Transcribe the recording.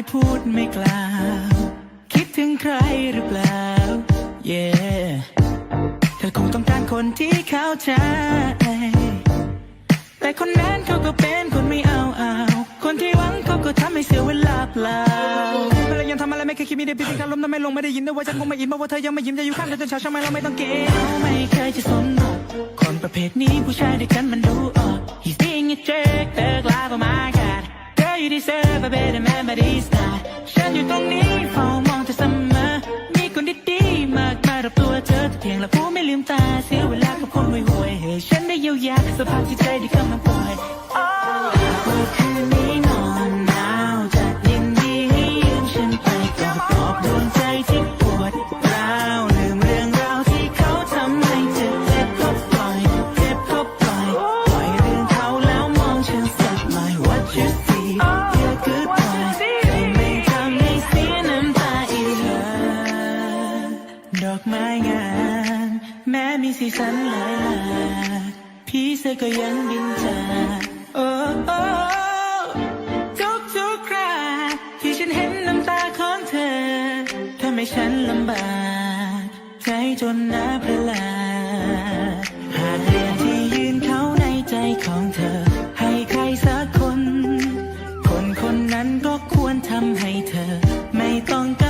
ไม่พูดไม่กล่าว คิดถึงใครหรือเปล่า yeah เธอคงต้องการคนที่เข้าใจ แต่คนนั้นเขาก็เป็นคนไม่เอาเอา คนที่หวังเขาก็ทำให้เสียเวลาเปล่า ไม่เคยคิดมีได้พิธีกาล้มนั้นไม่ลงไม่ได้ยินด้วยว่าฉันคงไม่อินเพราะว่าเธอยังไม่ยิ้มจะอยู่ข้างเธอจนเช้าช่างไหมเราไม่ต้องเกณฑ์เขาไม่เคยจะสนหรอกคนประเภทนี้ผู้ชายด้วยกันมันดูออก He's being a jerk เธอกลายเป็น my god Girl you deserve a better man but he's not ฉันอยู่ตรงนี้เฝ้ามองเธอเสมอมีคนดีๆมากมายรอบตัวเธอแต่เพียงละผู้ไม่ลืมตาเสียเวลากับคนห่วยๆให้ฉันได้เยียวยาสภาพจิตใจที่กำลังป่วย ดอกไม้งามแม้มีสีสันหลายหลากพี่เสก็ยังบินจากโอ้โอ้ทุกทุกคราที่ฉันเห็นน้ำตาของเธอทำให้ฉันลำบาก ใจจนน้าปรลาดหาเรื่ที่ยืนเขาในใจของเธอ ให้ใครสักคน คนคนนั้นก็ควรทำให้เธอ ไม่ต้องการ